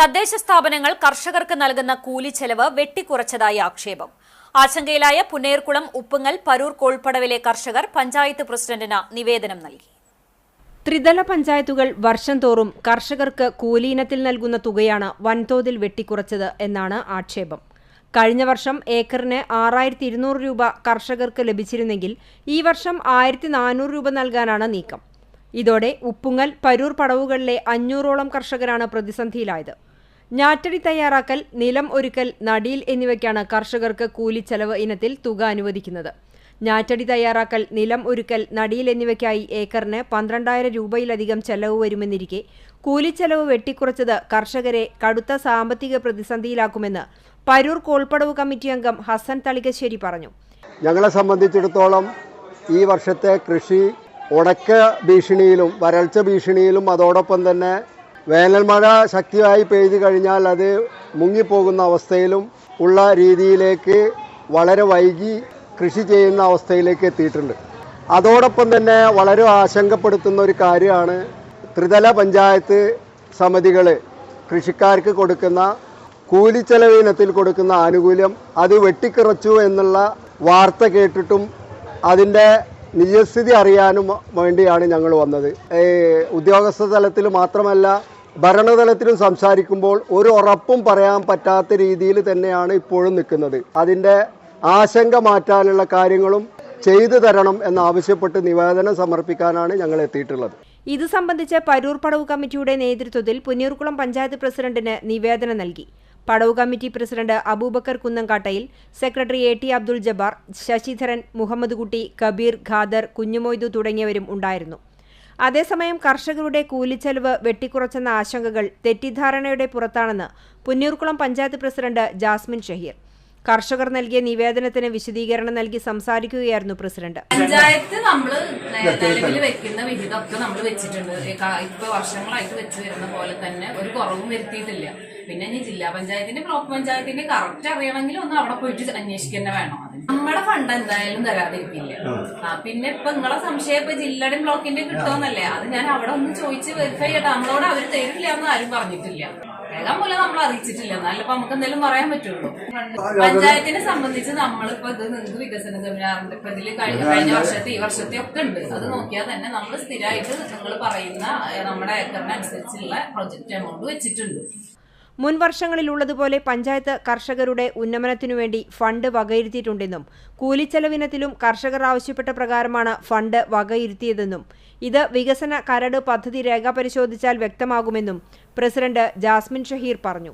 തദ്ദേശ സ്ഥാപനങ്ങൾ കർഷകർക്ക് നൽകുന്ന കൂലി ചെലവ് വെട്ടിക്കുറച്ചതായി ആക്ഷേപം. ആശങ്കയിലായ പുന്നേർകുളം ഉപ്പുങ്ങൽ പരൂർ കോൾപ്പടവിലെ കർഷകർ പഞ്ചായത്ത് പ്രസിഡന്റിന് നിവേദനം നൽകി. ത്രിതല പഞ്ചായത്തുകൾ വർഷം തോറും കർഷകർക്ക് കൂലീനത്തിൽ നൽകുന്ന തുകയാണ് വൻതോതിൽ വെട്ടിക്കുറച്ചത് എന്നാണ് ആക്ഷേപം. കഴിഞ്ഞ വർഷം ഏക്കറിന് ആറായിരത്തി ഇരുന്നൂറ് രൂപ കർഷകർക്ക് ലഭിച്ചിരുന്നെങ്കിൽ ഈ വർഷം ആയിരത്തി നാനൂറ് രൂപ നൽകാനാണ് നീക്കം. ഇതോടെ ഉപ്പുങ്ങൽ പരൂർ പടവുകളിലെ അഞ്ഞൂറോളം കർഷകരാണ് പ്രതിസന്ധിയിലായത്. ഞാറ്റടി തയ്യാറാക്കൽ നിലം ഒരുക്കൽ നടീൽ എന്നിവയ്ക്കാണ് കർഷകർക്ക് കൂലിച്ചെലവ് ഇനത്തിൽ തുക അനുവദിക്കുന്നത്. ഞാറ്റടി തയ്യാറാക്കൽ നിലം ഒരുക്കൽ നടീൽ എന്നിവയ്ക്കായി ഏക്കറിന് പന്ത്രണ്ടായിരം രൂപയിലധികം ചെലവ് വരുമെന്നിരിക്കെ കൂലിച്ചെലവ് വെട്ടിക്കുറച്ചത് കർഷകരെ കടുത്ത സാമ്പത്തിക പ്രതിസന്ധിയിലാക്കുമെന്ന് പരൂർ കോൾപ്പടവ് കമ്മിറ്റി അംഗം ഹസൻ തളികശ്ശേരി പറഞ്ഞു. ഞങ്ങളെ സംബന്ധിച്ചിടത്തോളം ഈ വർഷത്തെ കൃഷി ഉടക്ക ഭീഷണിയിലും വരൾച്ച ഭീഷണിയിലും അതോടൊപ്പം തന്നെ വേനൽ മഴ ശക്തിയായി പെയ്തു കഴിഞ്ഞാൽ അത് മുങ്ങിപ്പോകുന്ന അവസ്ഥയിലും ഉള്ള രീതിയിലേക്ക് വളരെ വൈകി കൃഷി ചെയ്യുന്ന അവസ്ഥയിലേക്ക് എത്തിയിട്ടുണ്ട്. അതോടൊപ്പം തന്നെ വളരെ ആശങ്കപ്പെടുത്തുന്ന ഒരു കാര്യമാണ് ത്രിതല പഞ്ചായത്ത് സമിതികൾ കൃഷിക്കാർക്ക് കൊടുക്കുന്ന കൂലിച്ചെലവ് ഇനത്തിൽ കൊടുക്കുന്ന ആനുകൂല്യം അത് വെട്ടിക്കുറച്ചു എന്നുള്ള വാർത്ത കേട്ടിട്ടും അതിന്റെ നിജസ്ഥിതി അറിയാനും വേണ്ടിയാണ് ഞങ്ങൾ വന്നത്. ഉദ്യോഗസ്ഥ തലത്തിൽ മാത്രമല്ല ഭരണതലത്തിലും സംസാരിക്കുമ്പോൾ ഒരു ഉറപ്പും പറയാൻ പറ്റാത്ത രീതിയിൽ തന്നെയാണ് ഇപ്പോഴും നിൽക്കുന്നത്. അതിന്റെ ആശങ്ക മാറ്റാനുള്ള കാര്യങ്ങളും ചെയ്തു തരണം എന്നാവശ്യപ്പെട്ട് നിവേദനം സമർപ്പിക്കാനാണ് ഞങ്ങൾ എത്തിയിട്ടുള്ളത്. ഇത് സംബന്ധിച്ച് പരൂർ പടവ് കമ്മിറ്റിയുടെ നേതൃത്വത്തിൽ പുന്നീർകുളം പഞ്ചായത്ത് പ്രസിഡന്റിന് നിവേദനം നൽകി. പടവ് committee president Abubakar കുന്നംകാട്ടയിൽ secretary A T Abdul Jabbar Sasidharan Muhammad Kutty Kabeer Khader Kunhimoithu തുടങ്ങിയവരും ഉണ്ടായിരുന്നു. അതേസമയം കർഷകരുടെ കൂലിച്ചെലവ് വെട്ടിക്കുറച്ചെന്ന ആശങ്കകൾ തെറ്റിദ്ധാരണയുടെ പുറത്താണെന്ന് പുന്നൂർക്കുളം പഞ്ചായത്ത് പ്രസിഡന്റ് ജാസ്മിൻ ഷഹീർ. കർഷകർ നൽകിയ നിവേദനത്തിന് വിശദീകരണം നൽകി സംസാരിക്കുകയായിരുന്നു പ്രസിഡന്റ്. പഞ്ചായത്ത് നമ്മൾ നിലവിൽ വെക്കുന്ന വിഹിതമൊക്കെ നമ്മൾ വെച്ചിട്ടുണ്ട്. ഇപ്പൊ വർഷങ്ങളായിട്ട് വെച്ച് വരുന്ന പോലെ തന്നെ ഒരു കുറവും വരുത്തിയിട്ടില്ല. പിന്നെ ഇനി ജില്ലാ പഞ്ചായത്തിന്റെ ബ്ലോക്ക് പഞ്ചായത്തിന്റെ കറക്റ്റ് അറിയണമെങ്കിൽ ഒന്ന് അവിടെ പോയിട്ട് അന്വേഷിക്കുക തന്നെ വേണം. നമ്മുടെ ഫണ്ട് എന്തായാലും തരാതിരിക്കില്ല. ആ. പിന്നെ ഇപ്പൊ നിങ്ങളെ സംശയം ഇപ്പൊ ജില്ലയുടെ ബ്ലോക്കിന്റെ കിട്ടുമെന്നല്ലേ അത് ഞാൻ അവിടെ ഒന്ന് ചോദിച്ച് വെരിഫൈ ചെയ്യട്ടെ. നമ്മളോട് അവർ തരില്ല എന്ന് ആരും പറഞ്ഞിട്ടില്ല. വേഗം പോലെ നമ്മൾ അറിയിച്ചിട്ടില്ല. എന്നാലും ഇപ്പൊ നമുക്ക് എന്തെങ്കിലും പറയാൻ പറ്റുള്ളൂ. പഞ്ചായത്തിനെ സംബന്ധിച്ച് നമ്മളിപ്പോ ഇത് നിങ്ങൾക്ക് വികസന സെമിനാറിന്റെ ഇപ്പൊ ഇതിൽ കഴിഞ്ഞ കഴിഞ്ഞ വർഷത്തെ ഈ വർഷത്തെ ഒക്കെ ഉണ്ട്. അത് നോക്കിയാൽ തന്നെ നമ്മൾ സ്ഥിരമായിട്ട് നിങ്ങൾ പറയുന്ന നമ്മുടെ ഏക്കറിനനുസരിച്ചുള്ള പ്രൊജക്ട് എമൗണ്ട് വെച്ചിട്ടുണ്ട്. മുൻ വർഷങ്ങളിലുള്ളതുപോലെ പഞ്ചായത്ത് കർഷകരുടെ ഉന്നമനത്തിനു വേണ്ടി ഫണ്ട് വകയിരുത്തിയിട്ടുണ്ടെന്നും കൂലിച്ചെലവിനത്തിലും കർഷകർ ആവശ്യപ്പെട്ട പ്രകാരമാണ് ഫണ്ട് വകയിരുത്തിയതെന്നും ഇത് വികസന കരട് പദ്ധതി രേഖ പരിശോധിച്ചാൽ വ്യക്തമാകുമെന്നും പ്രസിഡന്റ് ജാസ്മിൻ ഷഹീർ പറഞ്ഞു.